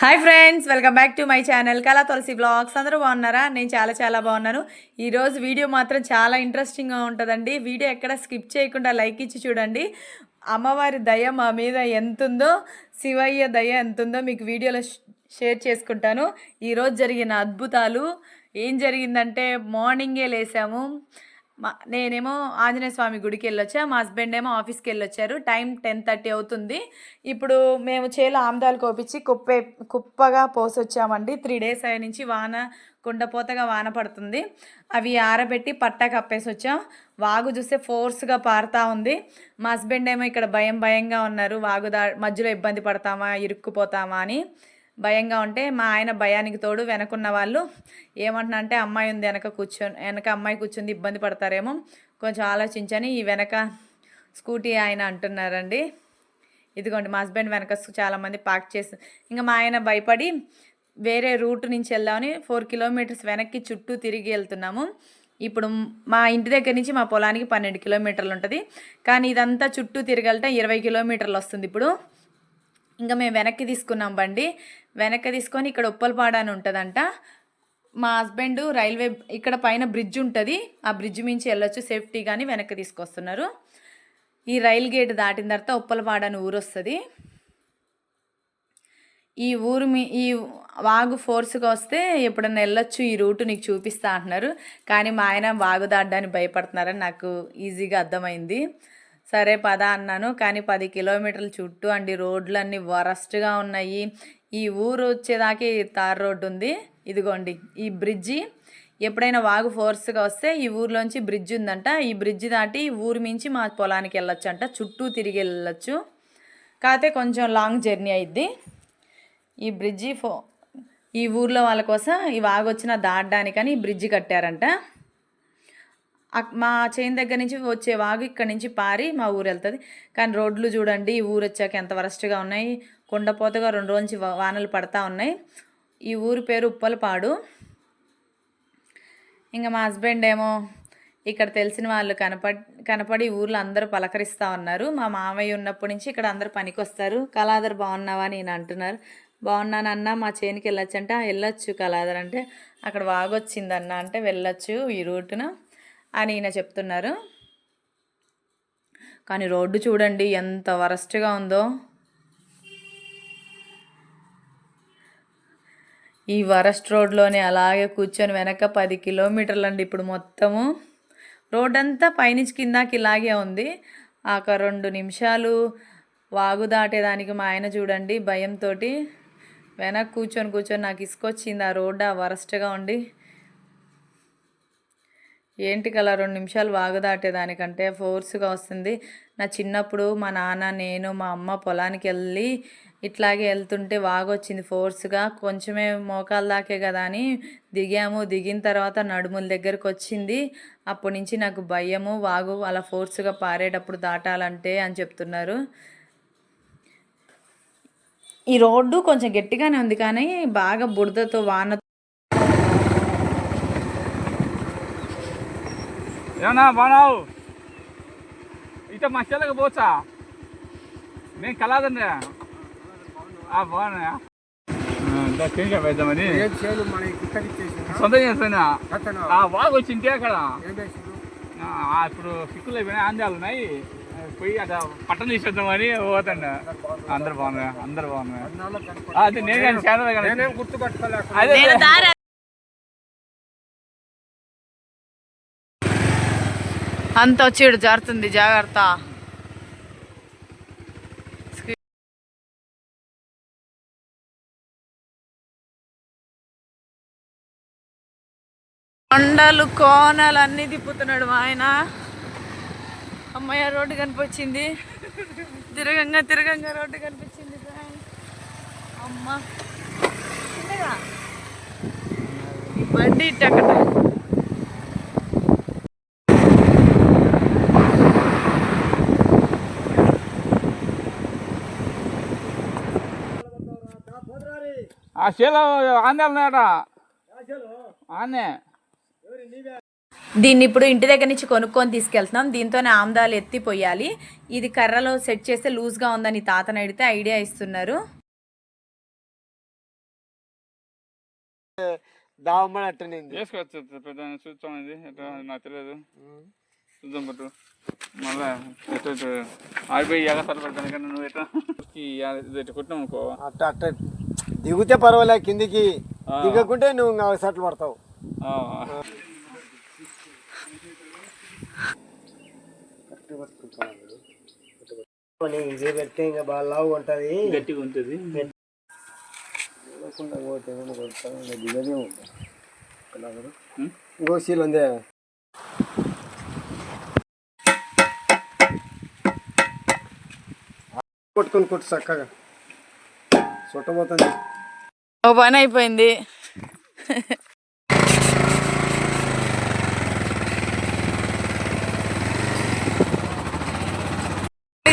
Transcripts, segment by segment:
Hi friends welcome back to my channel Kala Tulasi blogs. అందరూ బాగున్నారా? నేను చాలా చాలా బాగున్నాను. ఈరోజు వీడియో మాత్రం చాలా ఇంట్రెస్టింగ్గా ఉంటుందండి. వీడియో ఎక్కడ స్కిప్ చేయకుండా లైక్ ఇచ్చి చూడండి. అమ్మవారి దయ మా మీద ఎంతుందో శివయ్య దయ ఎంతుందో మీకు వీడియోలో షేర్ చేసుకుంటాను. ఈరోజు జరిగిన అద్భుతాలు ఏం జరిగిందంటే మార్నింగే లేసాము. మా నేనేమో ఆంజనేయ స్వామి గుడికి వెళ్ళొచ్చా మా హస్బెండ్ ఏమో ఆఫీస్కి వెళ్ళొచ్చారు టైం టెన్ థర్టీ అవుతుంది. ఇప్పుడు మేము చేలో ఆమ్దాలు కోపించి కుప్పే కుప్పగా పోసొచ్చామండి. త్రీ డేస్ అయ్యే నుంచి వాన కుండపోతగా వాన పడుతుంది. అవి ఆరబెట్టి పట్టా కప్పేసి వచ్చాం వాగు చూస్తే ఫోర్స్గా పారుతా ఉంది. మా హస్బెండ్ ఏమో ఇక్కడ భయం భయంగా ఉన్నారు. వాగు దా మధ్యలో ఇబ్బంది పడతామా ఇరుక్కుపోతామా అని. భయంగా ఉంటే మా ఆయన భయానికి తోడు వెనకున్న వాళ్ళు ఏమంటున్నా అంటే అమ్మాయి ఉంది వెనక కూర్చొని వెనక అమ్మాయి కూర్చుంది ఇబ్బంది పడతారేమో. కొంచెం ఆలోచించని ఈ వెనక స్కూటీ ఆయన అంటున్నారండి. ఇదిగోండి మా హస్బెండ్ వెనక చాలామంది పార్క్ చేసి ఇంకా మా ఆయన భయపడి వేరే రూట్ నుంచి వెళ్దామని ఫోర్ కిలోమీటర్స్ వెనక్కి చుట్టూ తిరిగి వెళ్తున్నాము. ఇప్పుడు మా ఇంటి దగ్గర నుంచి మా పొలానికి పన్నెండు కిలోమీటర్లు ఉంటుంది. కానీ ఇదంతా చుట్టూ తిరగలట ఇరవై కిలోమీటర్లు వస్తుంది ఇప్పుడు. ఇంకా మేము వెనక్కి తీసుకున్నాం బండి. వెనక్కి తీసుకొని ఇక్కడ ఉప్పలపాడ అని ఉంటుందంట. మా హస్బెండ్ రైల్వే ఇక్కడ పైన బ్రిడ్జ్ ఉంటుంది. ఆ బ్రిడ్జ్ మించి వెళ్ళొచ్చు సేఫ్టీ కానీ వెనక్కి తీసుకొస్తున్నారు. ఈ రైల్ గేట్ దాటిన తర్వాత ఉప్పలపాడ అని ఊరు వస్తుంది. ఈ ఊరు మీ ఈ వాగు ఫోర్స్గా వస్తే ఎప్పుడన్నా వెళ్ళొచ్చు ఈ రూటు నీకు చూపిస్తా అంటున్నారు. కానీ మా ఆయన వాగు దాటడానికి భయపడుతున్నారని నాకు ఈజీగా అర్థమైంది. సరే పద అన్నాను. కానీ పది కిలోమీటర్ల చుట్టూ అండి రోడ్లన్నీ వరస్ట్గా ఉన్నాయి. ఈ ఊరు వచ్చేదాకా తార్ రోడ్డు ఉంది. ఇదిగోండి ఈ బ్రిడ్జి. ఎప్పుడైనా వాగు ఫోర్స్గా వస్తే ఈ ఊర్లోంచి బ్రిడ్జ్ ఉందంట. ఈ బ్రిడ్జ్ దాటి ఈ ఊరు మించి మా పొలానికి వెళ్ళొచ్చు అంట చుట్టూ తిరిగి వెళ్ళొచ్చు. కాకపోతే కొంచెం లాంగ్ జర్నీ అయిద్ది. ఈ బ్రిడ్జి ఫో ఈ ఊర్లో వాళ్ళ కోసం ఈ వాగు వచ్చిన దాటడానికని ఈ బ్రిడ్జి కట్టారంట. మా చేను దగ్గర నుంచి వచ్చే వాగు ఇక్కడ నుంచి పారి మా ఊరు వెళ్తుంది. కానీ రోడ్లు చూడండి ఈ ఊరు వచ్చాక ఎంత వరస్ట్గా ఉన్నాయి. కుండపోతగా రెండు రోజుల నుంచి వానలు పడతా ఉన్నాయి. ఈ ఊరి పేరు ఉప్పలపాడు. ఇంకా మా హస్బెండ్ ఏమో ఇక్కడ తెలిసిన వాళ్ళు కనపడి కనపడి ఊర్లో అందరూ పలకరిస్తూ ఉన్నారు. మా మామయ్య ఉన్నప్పటి నుంచి ఇక్కడ అందరూ పనికి వస్తారు కళాదర్ బాగున్నావా అని అంటున్నారు. బాగున్నానన్న మా చేనికి వెళ్ళొచ్చు అంటే "ఆ, వెళ్ళొచ్చు కళాదర్ అంటే అక్కడ వాగొచ్చిందన్న అంటే వెళ్ళొచ్చు ఈ రూటున అని ఈయన చెప్తున్నారు. కానీ రోడ్డు చూడండి ఎంత వరస్ట్గా ఉందో. ఈ వరస్ట్ రోడ్లోనే అలాగే కూర్చొని వెనక పది కిలోమీటర్లు అండి ఇప్పుడు మొత్తము. రోడ్ అంతా పైనుంచి కిందాకి ఇలాగే ఉంది. ఒక రెండు నిమిషాలు వాగు దాటేదానికి మా ఆయన చూడండి భయంతో వెనక కూర్చొని కూర్చొని నాకు ఇసుకొచ్చింది ఆ రోడ్డు ఆ వరస్ట్గా ఉండి. ఏంటి కల రెండు నిమిషాలు వాగు దాటేదానికంటే ఫోర్స్గా వస్తుంది. నా చిన్నప్పుడు మా నాన్న నేను మా అమ్మ పొలానికి వెళ్ళి ఇట్లాగే వెళ్తుంటే వాగు వచ్చింది ఫోర్స్గా. కొంచెమే మోకాలు దాకే కదా అని దిగాము. దిగిన తర్వాత నడుముల దగ్గరకు వచ్చింది. అప్పటి నుంచి నాకు భయము వాగు అలా ఫోర్స్గా పారేటప్పుడు దాటాలంటే అని చెప్తున్నారు. ఈ రోడ్డు కొంచెం గట్టిగానే ఉంది కానీ బాగా బురదతో వాన ఏమన్నా బాగున్నావు? ఇట మా చెల్లకి పోచా నేను కలాదండి బాగున్నా ఇంకా పెద్దామని సొంత ఆ వాగు వచ్చింటే అక్కడ. ఇప్పుడు సిక్కులు అయిపోయినాయి ఆంధ్రాలు ఉన్నాయి. పోయి అక్కడ పట్టణం తీసేద్దామని పోతండి అందరు బాగున్నా అందరు బాగున్నా అదే నేను కానీ చాలా కానీ అంత వచ్చి జారుతుంది జాగ్రత్త. కొండలు కోనలు అన్నీ తిప్పుతున్నాడు మా ఆయన. అమ్మయ్య రోడ్డు కనిపించింది. తిరగంగా తిరగంగా రోడ్డు కనిపించింది అమ్మ. ఈ బండి ఇట్టక్కడ. ఆ శీల ఉన్నాయట. ఆనే. దీన్ని ఇప్పుడు ఇంటి దగ్గర నుంచి కొనుక్కొని తీసుకెళ్తున్నాం. దీంతోనే ఆమ్దాలు ఎత్తి పొయ్యాలి ఇది కర్రలో సెట్ చేస్తే లూజ్గా ఉందని తాతను అడిగితే ఐడియా ఇస్తున్నారు. దావమ్మని అట్టనింది వేసుకోవచ్చు పెద్ద చూస్తాం ఇది. ఎట్లా నాకు తెలియదు. చూద్దాం పట్టు. మళ్ళా ఎటు ఎటు ఆడిపోయి ఎగసాలు పెడతాను కానీ నువ్వు ఎట్లా కొట్టినావు అనుకో. అట్ట అట్ట. దిగితే పర్వాలే కిందికి. దిగకుంటే నువ్వు ఇంకా సట్లు పడతావు. ఇదే పెడితే ఇంకా బాగా లావు ఉంటుంది. గట్టిగా ఉంటుంది? ఇంకో సీల్ ఉందే. కొట్టుకొని కొట్టు చక్కగా. చుట్టబోతుంది ఓ పని అయిపోయింది.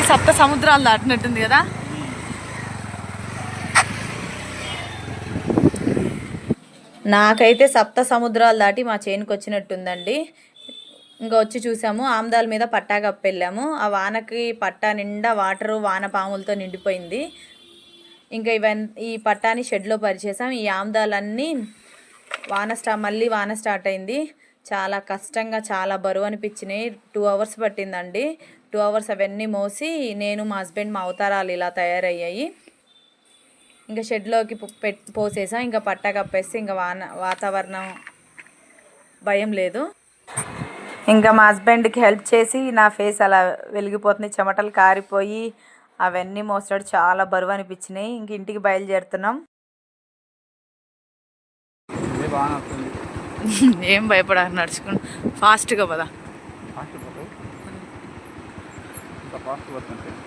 సప్త సముద్రాలు దాటినట్టుంది కదా. నాకైతే సప్త సముద్రాలు దాటి మా చేనుకి వచ్చినట్టుందండి ఇంకా వచ్చి చూసాము ఆమ్దాల మీద పట్టా కప్పెళ్ళాము. ఆ వానకి పట్టా నిండా వాటరు వాన పాములతో నిండిపోయింది. ఇంకా ఇవన్ ఈ పట్టాని షెడ్లో పరిచేసాం. ఈ ఆమ్దాలన్నీ వాన స్టా మళ్ళీ వాన స్టార్ట్ అయింది. చాలా కష్టంగా చాలా బరువు అనిపించినాయి. టూ అవర్స్ పట్టిందండి. టూ అవర్స్ అవన్నీ మోసి నేను మా హస్బెండ్ మా అవతారాలు ఇలా తయారయ్యాయి. ఇంకా షెడ్లోకి పోసేసాం. ఇంకా పట్టా కప్పేస్తే ఇంకా వాన వాతావరణం భయం లేదు. ఇంకా మా హస్బెండ్కి హెల్ప్ చేసి నా ఫేస్ అలా వెలిగిపోతుంది చెమటలు కారిపోయి అవన్నీ మోస్తాడు చాలా బరువు అనిపించినాయి. ఇంక ఇంటికి బయలుదేరుతున్నాం. ఏం భయపడ నడుచుకుని. ఫాస్ట్గా పదా. ఫాస్ట్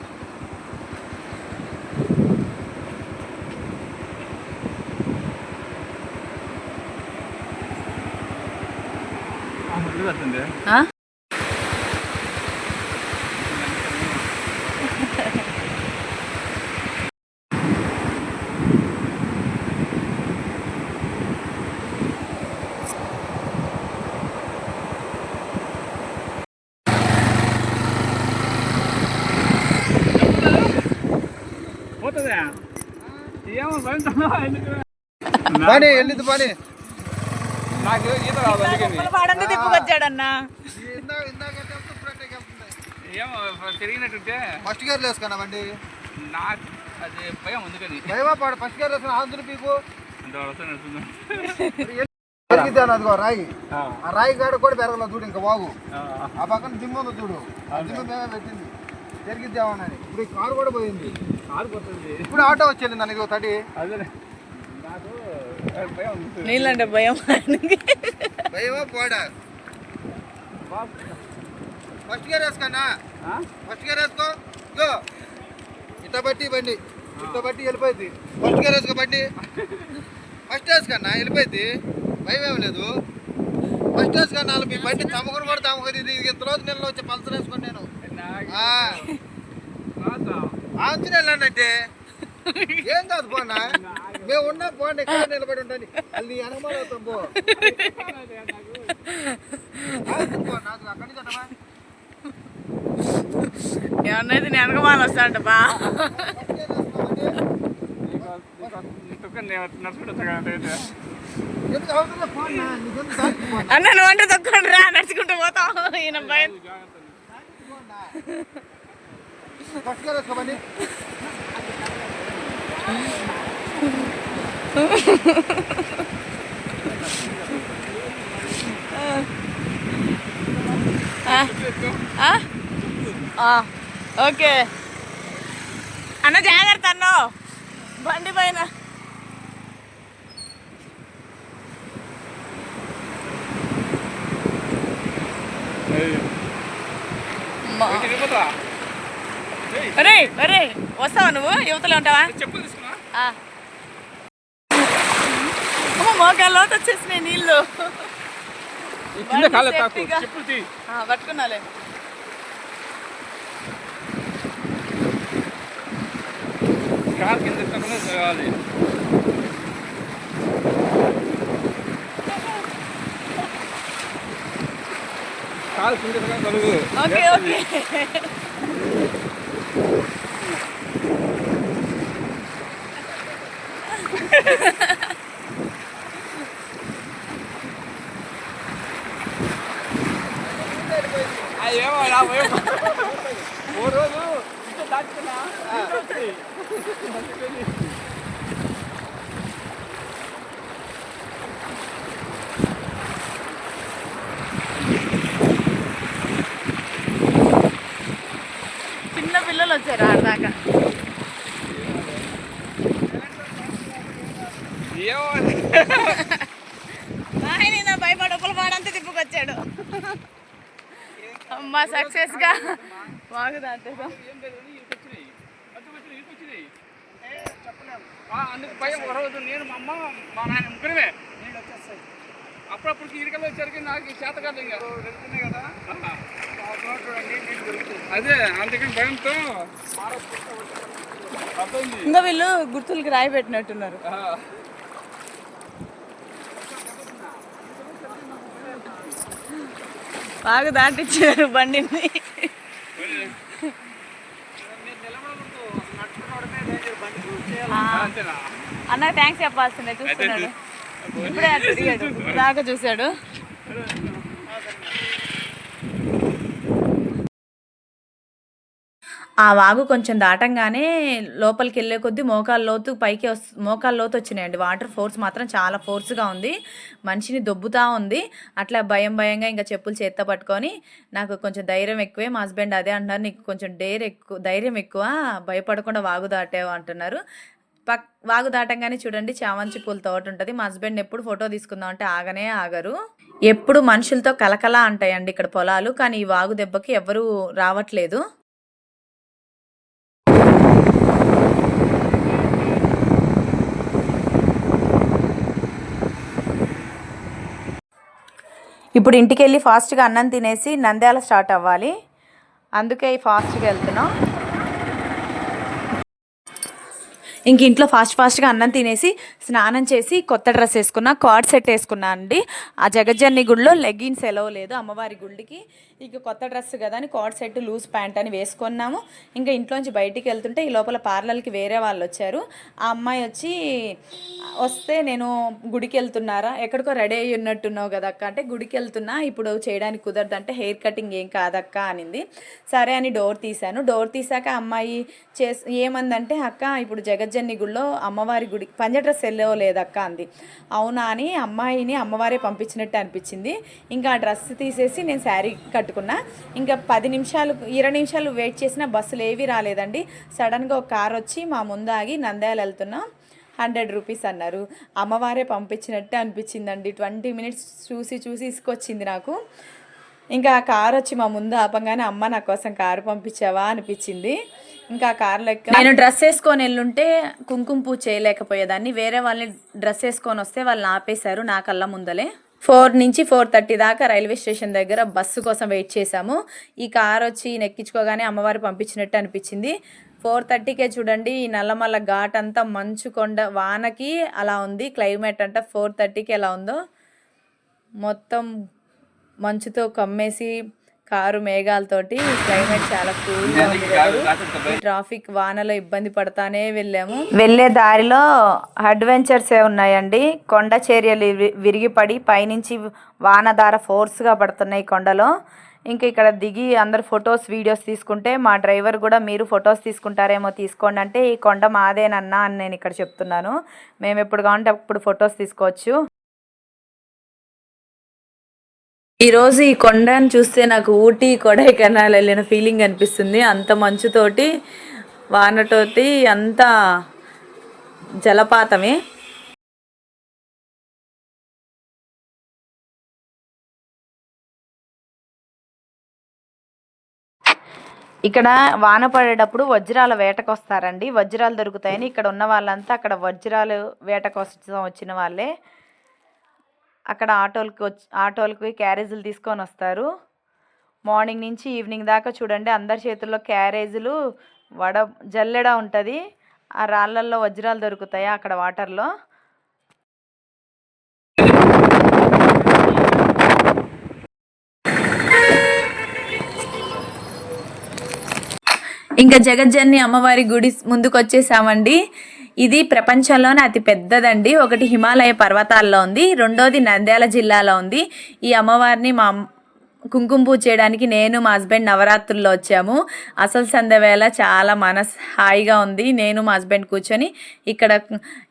పోతావు ఇంకా ఫాస్ట్ వాడంతా తిప్పుకొచ్చాడన్నా. ఏమో తిరిగినట్టుంటే. ఫస్ట్ పాడు ఫస్ట్ రాయి. ఆ. రాయి కాడ కూడా పెరగలేదు చూడు ఇంకా బాగు. ఆ. పక్కన జిమ్ ఉంది చూడు. జిమ్ దిమ్మ మేమే పెట్టింది. పెరిగిద్దామని ఇప్పుడు కారు కూడా పోయింది. కారు ఇప్పుడు ఆటో వచ్చింది నన్ను తడి. అదే నాకు నీళ్ళంటే భయం ఆయనకి. భయమా పోడా? ఫస్ట్ గేర్ వేసుకన్నా ఫస్ట్ గేర్ వేసుకో. ఇగో. ఇట్ట బట్టి బండి. ఇట్ట బట్టి వెళ్ళిపోయింది. ఫస్ట్ గేర్ వేసుకో బండి. ఫస్ట్ వేసుకన్నా వెళ్ళిపోయింది. భయం ఏం లేదు. ఫస్ట్ వేసుకన్నా మీ బండి తమకుని కూడా తమకు ఇది. ఇంత రోజు నెలలో వచ్చి పల్సర్ వేసుకోండి నేను. ఆంజనేయులు వెళ్ళండి ఏం కాదు పోనా? మేము ఉన్నా పోండి ఎక్కడ నిలబడి ఉంటాను అది అనుమానం పో. ఏమన్నది? నేను వెనకమాల బా నీకెందుకు దానికి పోనా? అన్న నువ్వు అంటే తొక్కండి రా నడుచుకుంటూ పోతాం. ఈయన భయం. ఫస్ట్ గేర్ వేసుకోమని ఆ? ఆ, ఓకే. అన్న జాగ్రత్త అన్నో. బండి పైన. ఒరే ఒరే వస్తావా నువ్వు? యువతలో ఉంటావా? చెప్పులు తీసుకున్నా? లోతు వచ్చేసినాయి నీళ్ళు. కింద కాలే ఆ, పట్టుకున్నాలే. కార్ కింద కావాలి కాలు కింద కలుగు ఓకే ఓకే చిన్న పిల్లలు వచ్చారు ఆడదాకా ఏమో ఆయన భయపడి ఒకరు వాడంతా తిప్పుకొచ్చాడు అమ్మా సక్సెస్గా బాగా దాటేసాం ఏం లేదు కానీ ఇక్కడికి వచ్చినాయి మధ్య మధ్యలో ఇక్కడికి వచ్చినాయి ఆ, అందుకు భయం ఒక రోజు నేను మా అమ్మ మా నాయన ముగ్గురమే. అప్పుడప్పుడు ఇరికలు వచ్చేసరికి నాకు ఈ చేత కాదు ఇంకా. వెళ్తున్నాయి కదా అదే అందుకని భయంతో ఇంకా వీళ్ళు గుర్తులకి రాయి పెట్టినట్టున్నారు. బాగా దాటిచ్చారు బండిని. బండి అన్న థ్యాంక్స్ చెప్పాల్సిందే చూస్తున్నాడు. ఇప్పుడే తిరిగాడు దాకా చూశాడు. ఆ వాగు కొంచెం దాటంగానే లోపలికి వెళ్ళే కొద్దీ మోకాల లోతు పైకి వస్తు మోకాళ్ళ లోతు వచ్చినాయండి. వాటర్ ఫోర్స్ మాత్రం చాలా ఫోర్స్గా ఉంది. మనిషిని దొబ్బుతా ఉంది. అట్లా భయం భయంగా ఇంకా చెప్పులు చేత్త పట్టుకొని నాకు కొంచెం ధైర్యం ఎక్కువే. మా హస్బెండ్ అదే అంటున్నారు నీకు కొంచెం డేర్ ఎక్కువ ధైర్యం ఎక్కువ భయపడకుండా వాగు దాటావు అంటున్నారు. పక్ వాగు దాటంగానే చూడండి చామంతి పూల తోట ఉంటుంది. మా హస్బెండ్ ఎప్పుడు ఫోటో తీసుకుందాం అంటే ఆగనే ఆగరు. ఎప్పుడు మనుషులతో కలకల అంటాయండి ఇక్కడ పొలాలు. కానీ ఈ వాగు దెబ్బకి ఎవరు రావట్లేదు. ఇప్పుడు ఇంటికి వెళ్ళి ఫాస్ట్గా అన్నం తినేసి నంద్యాల స్టార్ట్ అవ్వాలి. అందుకే ఫాస్ట్గా వెళ్తున్నాం. ఇంక ఇంట్లో ఫాస్ట్ ఫాస్ట్గా అన్నం తినేసి స్నానం చేసి కొత్త డ్రెస్ వేసుకున్నా కార్డ్ సెట్ వేసుకున్నా అండి. ఆ జగజ్జన్ని గుడిలో లెగ్గిన్స్ ఎలవ లేదు అమ్మవారి గుడికి ఇక కొత్త డ్రెస్ కదా అని కోట్ సెట్ లూజ్ ప్యాంట్ అని వేసుకున్నాము. ఇంకా ఇంట్లోంచి బయటికి వెళ్తుంటే ఈ లోపల పార్లర్కి వేరే వాళ్ళు వచ్చారు. ఆ అమ్మాయి వచ్చి వస్తే నేను గుడికి వెళ్తున్నారా? ఎక్కడికో రెడీ అయ్యి ఉన్నట్టున్నావు కదా అక్క. అంటే గుడికి వెళ్తున్నా ఇప్పుడు చేయడానికి కుదరదు అంటే హెయిర్ కటింగ్ ఏం కాదక్క అనింది. సరే అని డోర్ తీశాను. డోర్ తీసాక అమ్మాయి చేస్ ఏమందంటే అక్క ఇప్పుడు జగజ్జన్ని గుడిలో అమ్మవారి గుడి పంజ డ్రెస్ వెళ్ళవో లేదక్క అంది. అవునా అని అమ్మాయిని అమ్మవారే పంపించినట్టు అనిపించింది. ఇంకా ఆ డ్రెస్ తీసేసి నేను శారీ కట్టుకున్నా ఇంకా పది నిమిషాలు ఇరవై నిమిషాలు వెయిట్ చేసిన బస్సులు ఏవి రాలేదండి. సడన్గా ఒక కార్ వచ్చి మా ముందు ఆగి నంద్యాల వెళ్తున్నాం. హండ్రెడ్ రూపీస్ అన్నారు. అమ్మవారే పంపించినట్టే అనిపించిందండి. ట్వంటీ మినిట్స్ చూసి చూసి ఇసుకొచ్చింది నాకు. ఇంకా ఆ కార్ వచ్చి మా ముందు ఆపంగానే అమ్మ నా కోసం కారు పంపించావా అనిపించింది. ఇంకా ఆ కార్ లెక్క నేను డ్రెస్ వేసుకొని వెళ్ళుంటే కుంకుమ పూజ చేయలేకపోయేదాన్ని. వేరే వాళ్ళని డ్రెస్ వేసుకొని వస్తే వాళ్ళని ఆపేశారు నా కళ్ళ ముందలే. ఫోర్ నుంచి ఫోర్ థర్టీ దాకా రైల్వే స్టేషన్ దగ్గర బస్సు కోసం వెయిట్ చేశాము. ఈ కార్ వచ్చి నెక్కించుకోగానే అమ్మవారు పంపించినట్టు అనిపించింది. ఫోర్ థర్టీకే చూడండి ఈ నల్లమల్ల ఘాట్ అంతా మంచు కొండ వానకి అలా ఉంది. క్లైమేట్ అంట ఫోర్ థర్టీకి ఎలా ఉందో మొత్తం మంచుతో కమ్మేసి కారు మేఘాలతోటి క్లైమేట్ చాలా కూల్గా ఉంది. ట్రాఫిక్ వానలో ఇబ్బంది పడతానే వెళ్ళాము. వెళ్ళే దారిలో అడ్వెంచర్స్ ఏ ఉన్నాయండి? కొండ చర్యలు విరిగిపడి పైనుంచి వానధార ఫోర్స్గా పడుతున్నాయి కొండలో. ఇంకా ఇక్కడ దిగి అందరు ఫొటోస్ వీడియోస్ తీసుకుంటే మా డ్రైవర్ కూడా మీరు ఫొటోస్ తీసుకుంటారేమో తీసుకోండి అంటే ఈ కొండ మాదేనన్నా అని నేను ఇక్కడ చెప్తున్నాను. మేము ఎప్పుడు కావాలంటే అప్పుడు ఫొటోస్ తీసుకోవచ్చు. ఈరోజు ఈ కొండను చూస్తే నాకు ఊటీ కొడైకెనాల్ వెళ్ళిన ఫీలింగ్ అనిపిస్తుంది. అంత మంచుతోటి వానతోటి అంత జలపాతమే. ఇక్కడ వాన పడేటప్పుడు వజ్రాల వేటకు వస్తారండి వజ్రాలు దొరుకుతాయని ఇక్కడ ఉన్న వాళ్ళంతా అక్కడ వజ్రాలు వేట కోసం వచ్చిన వాళ్ళే. అక్కడ ఆటోలకి వచ్చి ఆటోలకి క్యారేజీలు తీసుకొని వస్తారు. మార్నింగ్ నుంచి ఈవినింగ్ దాకా చూడండి అందరి చేతుల్లో క్యారేజీలు వడ జల్లెడ ఉంటుంది. ఆ రాళ్ళల్లో వజ్రాలు దొరుకుతాయి అక్కడ వాటర్లో ఇంకా జగజ్జన్ని అమ్మవారి గుడి ముందుకు వచ్చేసామండి ఇది ప్రపంచంలోనే అతి పెద్దదండి. ఒకటి హిమాలయ పర్వతాల్లో ఉంది. రెండోది నంద్యాల జిల్లాలో ఉంది. ఈ అమ్మవారిని మా కుంకుమ పూజ చేయడానికి నేను మా హస్బెండ్ నవరాత్రుల్లో వచ్చాము. అసలు సంధ్య వేళ చాలా మనస్ హాయిగా ఉంది. నేను మా హస్బెండ్ కూర్చొని ఇక్కడ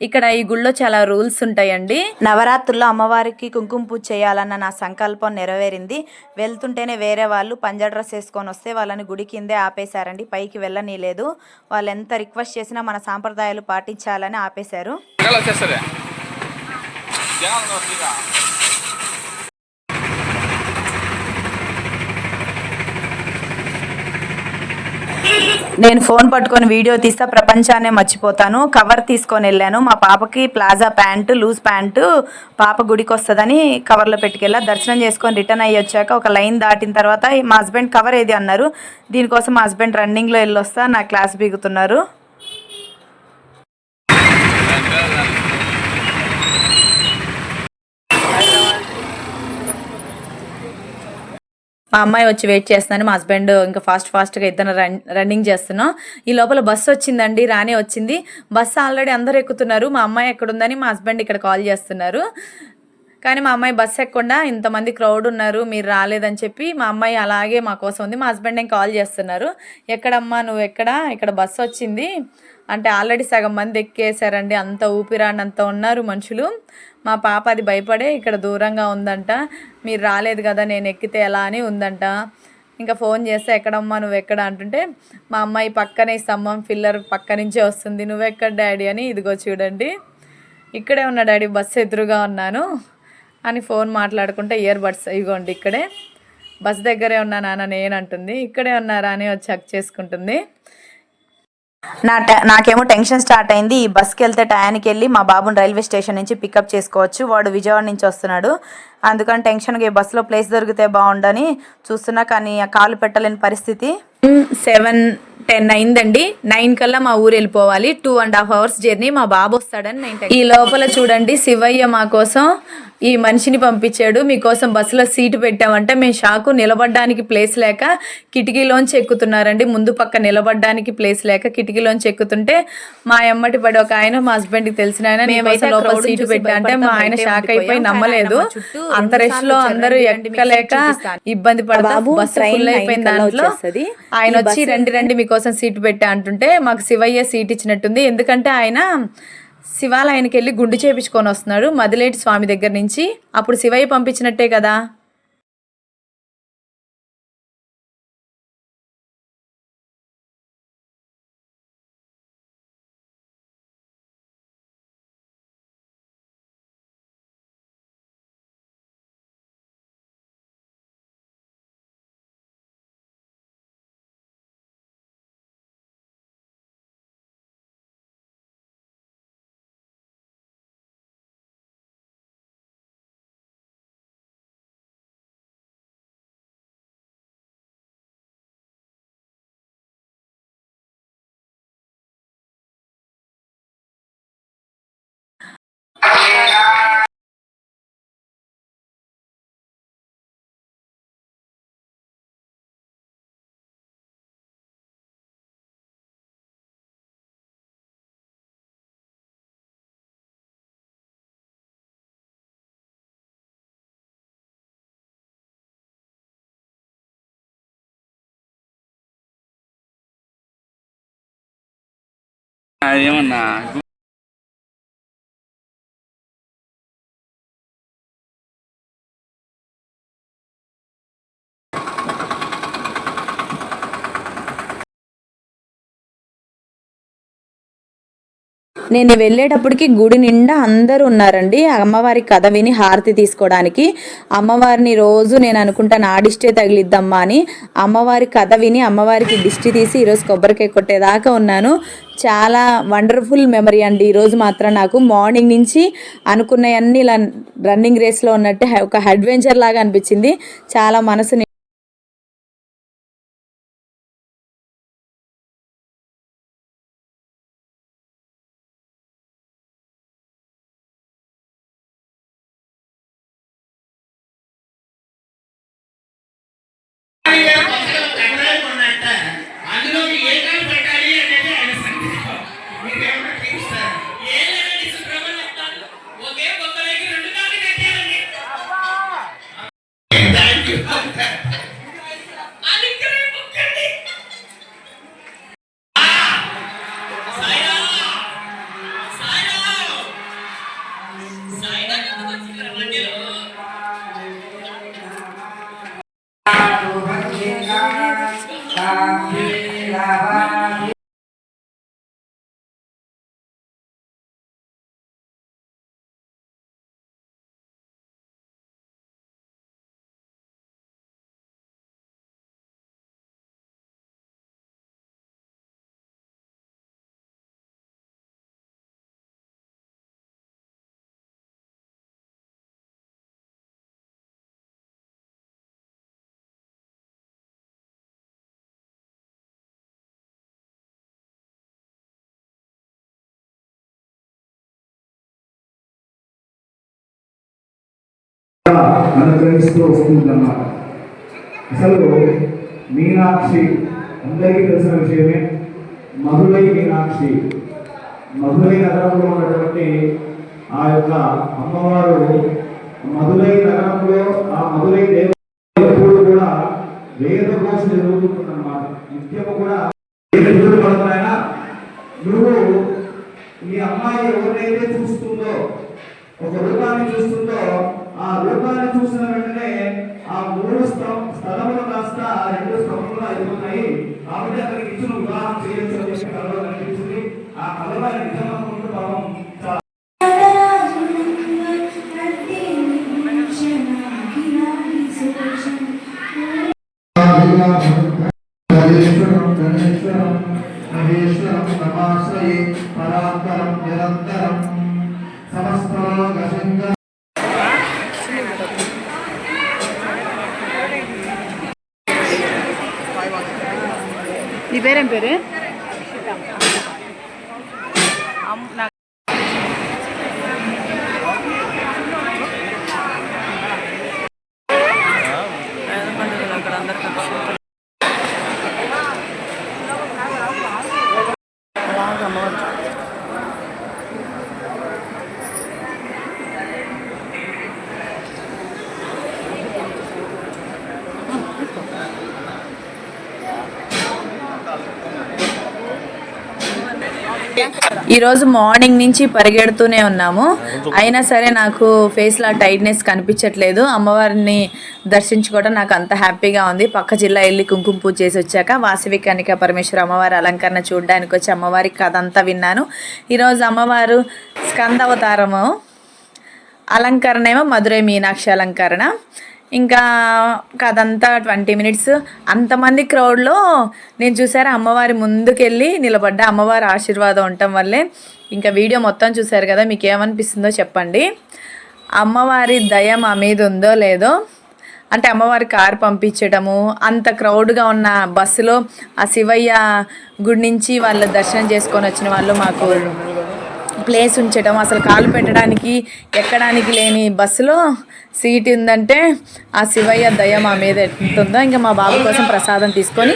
ఇక్కడ ఈ గుళ్ళో చాలా రూల్స్ ఉంటాయండి. నవరాత్రుల్లో అమ్మవారికి కుంకుమ పూజ చేయాలన్న నా సంకల్పం నెరవేరింది. వెళ్తుంటేనే వేరే వాళ్ళు పంజా డ్రెస్ వేసుకొని వస్తే వాళ్ళని గుడి కిందే ఆపేశారండి. పైకి వెళ్ళనీలేదు. వాళ్ళు ఎంత రిక్వెస్ట్ చేసినా మన సాంప్రదాయాలు పాటించాలని ఆపేశారు ఎలా వచ్చేస్తుంది జనాలు వస్తుందా నేను ఫోన్ పట్టుకొని వీడియో తీస్తా ప్రపంచాన్నే మర్చిపోతాను. కవర్ తీసుకొని వెళ్ళాను. మా పాపకి ప్లాజా ప్యాంటు లూజ్ ప్యాంటు పాప గుడికి వస్తుందని కవర్లో పెట్టుకెళ్ళా. దర్శనం చేసుకొని రిటర్న్ అయ్యి వచ్చాక ఒక లైన్ దాటిన తర్వాత మా హస్బెండ్ కవర్ ఏది అన్నారు. దీనికోసం మా హస్బెండ్ రన్నింగ్లో వెళ్ళొస్తా నా క్లాస్ బిగుతున్నారు. మా అమ్మాయి వచ్చి వెయిట్ చేస్తున్నాను మా హస్బెండ్ ఇంకా ఫాస్ట్ ఫాస్ట్గా ఇద్దరు రన్ రన్నింగ్ చేస్తున్నాం. ఈ లోపల బస్సు వచ్చిందండి రానే వచ్చింది. బస్సు ఆల్రెడీ అందరు ఎక్కుతున్నారు. మా అమ్మాయి ఎక్కడుందని మా హస్బెండ్ ఇక్కడ కాల్ చేస్తున్నారు. కానీ మా అమ్మాయి బస్సు ఎక్కకుండా ఇంతమంది క్రౌడ్ ఉన్నారు మీరు రాలేదని చెప్పి మా అమ్మాయి అలాగే మా కోసం ఉంది. మా హస్బెండ్ ఏం కాల్ చేస్తున్నారు. ఎక్కడమ్మా నువ్వు ఎక్కడ? ఇక్కడ బస్సు వచ్చింది. అంటే ఆల్రెడీ సగం మంది ఎక్కేసారండి అంత ఊపిరానంత ఉన్నారు మనుషులు. మా పాప అది భయపడే ఇక్కడ దూరంగా ఉందంట. మీరు రాలేదు కదా నేను ఎక్కితే ఎలా అని ఉందంట. ఇంకా ఫోన్ చేస్తే ఎక్కడమ్మా నువ్వు ఎక్కడ? అంటుంటే మా అమ్మాయి పక్కనే స్తంభం ఫిల్లర్ పక్క నుంచే వస్తుంది నువ్వెక్కడ డాడీ? అని ఇదిగో చూడండి. ఇక్కడే ఉన్న డాడీ బస్సు ఎదురుగా ఉన్నాను. అని ఫోన్ మాట్లాడుకుంటే ఇయర్ బడ్స్ ఇగోండి ఇక్కడే. బస్ దగ్గరే ఉన్నా నాన్న నేను అంటుంది ఇక్కడే ఉన్నారా? అని వచ్చి చెక్ చేసుకుంటుంది. నా టె- నాకేమో టెన్షన్ స్టార్ట్ అయింది. ఈ బస్కి వెళ్తే టయానికి వెళ్ళి మా బాబుని రైల్వే స్టేషన్ నుంచి పికప్ చేసుకోవచ్చు. వాడు విజయవాడ నుంచి వస్తున్నాడు. అందుకని టెన్షన్గా ఈ బస్సులో ప్లేస్ దొరికితే బాగుండని చూస్తున్నా. కానీ ఆ కాలు పెట్టలేని పరిస్థితి. సెవెన్ టెన్ అయిందండి. నైన్ కల్లా మా ఊరు వెళ్ళిపోవాలి. Two and half hours journey. మా బాబు వస్తాడని నైన్ ఈ లోపల చూడండి శివయ్య మా కోసం ఈ మనిషిని పంపించాడు. మీకోసం బస్సులో సీటు పెట్టామంటే. మేము షాకు నిలబడడానికి ప్లేస్ లేక కిటికీలోంచి ఎక్కుతున్నారండి. ముందు పక్క నిలబడడానికి ప్లేస్ లేక కిటికీలోంచి ఎక్కుతుంటే మా ఎమ్మటి పడి ఒక ఆయన మా హస్బెండ్కి తెలిసిన ఆయన మేమైతే లోపల సీటు పెట్టా అంటే మా ఆయన షాక్ అయిపోయి నమ్మలేదు. అంత రష్లో అందరూ ఎక్కలేక ఇబ్బంది పడతా బస్సు ఫుల్ అయిపోయిన దాంట్లో ఆయన వచ్చి రండి రండి మీకోసం సీటు పెట్టా అంటుంటే మాకు శివయ్య సీట్ ఇచ్చినట్టుంది. ఎందుకంటే ఆయన శివాలయానికి వెళ్ళి గుండు చేపించుకొని వస్తున్నాడు. మదిలేటి స్వామి దగ్గర నుంచి. అప్పుడు శివయ్య పంపించినట్టే కదా. ఏమన్నా నేను వెళ్ళేటప్పటికి గుడి నిండా అందరూ ఉన్నారండి. అమ్మవారి కథ విని హారతి తీసుకోవడానికి. అమ్మవారిని రోజు నేను అనుకుంటాను ఆ డిష్టే తగిలిద్దమ్మా అని అమ్మవారి కథ విని అమ్మవారికి దిష్టి తీసి ఈరోజు కొబ్బరికాయ కొట్టేదాకా ఉన్నాను. చాలా వండర్ఫుల్ మెమరీ అండి. ఈరోజు మాత్రం నాకు మార్నింగ్ నుంచి అనుకున్నవన్నీ ఇలా రన్నింగ్ రేస్లో ఉన్నట్టు ఒక అడ్వెంచర్ లాగా అనిపించింది. చాలా మనసు అనుగ్రహిస్తూ వస్తుందన్నమాట అసలు మీనాక్షి అందరికీ తెలిసిన విషయమే మధురై మీనాక్షి. మధురై నగరంలో ఉన్నటువంటి ఆ యొక్క అమ్మవారు మధురై నగరంలో ఆ మధురై దేవ ఎప్పుడు కూడా వేద భాష జరుగుతుందన్నమాట. నిత్యము కూడా పడుతున్నాయన నువ్వు మీ అమ్మాయి ఎవరైతే చూస్తుందో ఒక రూపాన్ని చూస్తుందో ఆ రూపాన్ని చూసిన వెంటనే ఆ మూడు స్తం- స్థలములు కాస్త రెండు స్తంభములు అయిపోతున్నాయి కాబట్టి అతనికి ఇచ్చిన వివాహం చేయొచ్చు అని చెప్పి కలలో కనిపించింది ఆ కలలో నిజం ఈరోజు మార్నింగ్ నుంచి పరిగెడుతూనే ఉన్నాము. అయినా సరే నాకు ఫేస్లో టైట్నెస్ కనిపించట్లేదు. అమ్మవారిని దర్శించుకోవడం నాకు అంత హ్యాపీగా ఉంది. పక్క జిల్లా వెళ్ళి కుంకుమ పూజ చేసి వచ్చాక వాసవి కనిక పరమేశ్వర అమ్మవారి అలంకరణ చూడడానికి వచ్చి అమ్మవారి కథ అంతా విన్నాను. ఈరోజు అమ్మవారు స్కందవతారము. అలంకరణ ఏమో మధురై మీనాక్షి అలంకరణ. ఇంకా కదంతా ట్వంటీ మినిట్స్. అంతమంది క్రౌడ్లో నేను చూసారా అమ్మవారి ముందుకెళ్ళి నిలబడ్డా అమ్మవారి ఆశీర్వాదం ఉండటం వల్లే ఇంకా వీడియో మొత్తం చూసారు కదా మీకు ఏమనిపిస్తుందో చెప్పండి. అమ్మవారి దయ మా మీద ఉందో లేదో అంటే అమ్మవారి కారు పంపించడము అంత క్రౌడ్గా ఉన్న బస్సులో ఆ శివయ్య గుడి నుంచి వాళ్ళ దర్శనం చేసుకొని వచ్చిన వాళ్ళు మాకు ప్లేస్ ఉంచడం అసలు కాలు పెట్టడానికి ఎక్కడానికి లేని బస్సులో సీట్ ఉందంటే ఆ శివయ్య దయ మా మీద ఎట్టుందో ఇంకా మా బాబు కోసం ప్రసాదం తీసుకొని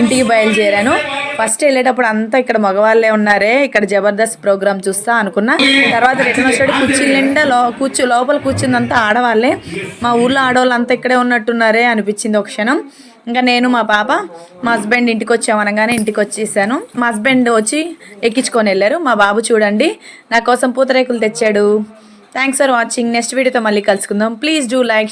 ఇంటికి బయలుదేరాను. ఫస్ట్ వెళ్ళేటప్పుడు అంతా ఇక్కడ మగవాళ్ళే ఉన్నారే ఇక్కడ జబర్దస్త్ ప్రోగ్రామ్ చూస్తా అనుకున్నా. తర్వాత రిటర్న్ వచ్చాడు కుర్చీ నిండా లో కూర్చు లోపల కూర్చుందంతా ఆడవాళ్ళే. మా ఊర్లో ఆడవాళ్ళు అంతా ఇక్కడే ఉన్నట్టున్నారే అనిపించింది ఒక క్షణం. ఇంకా నేను మా పాప మా హస్బెండ్ ఇంటికి వచ్చామనగానే ఇంటికి వచ్చేసాను. మా హస్బెండ్ వచ్చి ఎక్కించుకొని వెళ్ళారు. మా బాబు చూడండి నా కోసం పూతరేకులు తెచ్చాడు. థ్యాంక్స్ ఫర్ వాచింగ్ నెక్స్ట్ వీడియోతో మళ్ళీ కలుసుకుందాం. Please do like